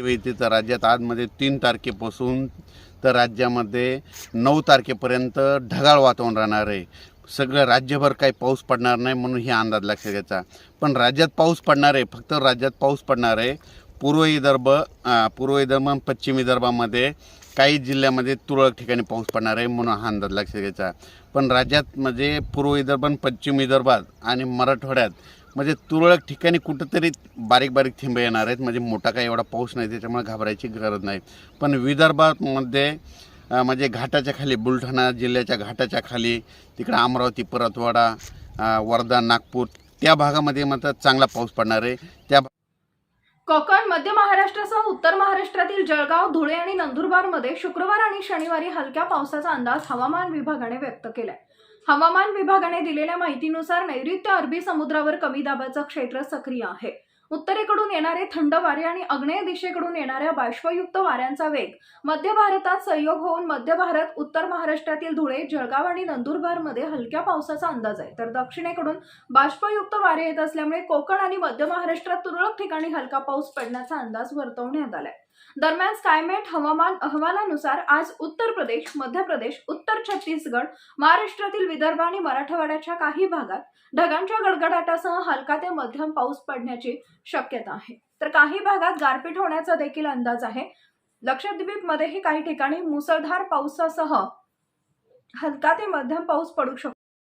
वेळी तर राज्यात आजमध्ये तीन तारखेपासून तर राज्यामध्ये नऊ तारखेपर्यंत ढगाळ वातावरण राहणार आहे. सगळं राज्यभर काही पाऊस पडणार नाही म्हणून हे अंदाज लक्षात घ्यायचा. पण राज्यात पाऊस पडणार आहे फक्त राज्यात पाऊस पडणार आहे. पूर्व विदर्भ पूर्व विदर्भ पश्चिम विदर्भामध्ये काही जिल्ह्यामध्ये तुरळक ठिकाणी पाऊस पडणार आहे म्हणून हा अंदाज लक्षात घ्यायचा. पण राज्यात म्हणजे पूर्व विदर्भ पश्चिम विदर्भात आणि मराठवाड्यात म्हणजे तुरळक ठिकाणी कुठंतरी बारीक बारीक थिंबे येणार आहेत. म्हणजे मोठा काही एवढा पाऊस नाही त्याच्यामुळे घाबरायची गरज नाही. पण विदर्भामध्ये म्हणजे घाटाच्या खाली बुलढाणा जिल्ह्याच्या घाटाच्या खाली तिकडं अमरावती परतवाडा वर्धा नागपूर त्या भागामध्ये मात्र चांगला पाऊस पडणार आहे. त्या कोकण मध्य महाराष्ट्रासह उत्तर महाराष्ट्रातील जळगाव धुळे आणि नंदुरबारमध्ये शुक्रवार आणि शनिवारी हलक्या पावसाचा अंदाज हवामान विभागाने व्यक्त केलाय. हवामान विभागाने दिलेल्या माहितीनुसार नैऋत्य अरबी समुद्रावर कमी दाबाचं क्षेत्र सक्रिय आहे. उत्तरेकडून येणारे थंड वारे आणि आग्नेय दिशेकडून येणाऱ्या बाष्पयुक्त वाऱ्यांचा वेग मध्य भारतात संयोग होऊन मध्य भारत उत्तर महाराष्ट्रातील धुळे जळगाव आणि नंदुरबारमध्ये हलक्या पावसाचा अंदाज आहे. तर दक्षिणेकडून बाष्पयुक्त वारे येत असल्यामुळे कोकण आणि मध्य महाराष्ट्रात तुरळक ठिकाणी हलका पाऊस पडण्याचा अंदाज वर्तवण्यात आलाय. दरम्यान स्कायमेट हवामान अहवालानुसार आज उत्तर प्रदेश मध्य प्रदेश उत्तर छत्तीसगड महाराष्ट्रातील विदर्भ आणि मराठवाड्याच्या काही भागात ढगांच्या गडगडाटासह हलका ते मध्यम पाऊस पडण्याची शक्यता आहे. तर काही भागात गारपीट होण्याचा देखील अंदाज आहे. लक्षद्वीप मध्येही काही ठिकाणी मुसळधार पावसासह हलका ते मध्यम पाऊस पडू शकतो.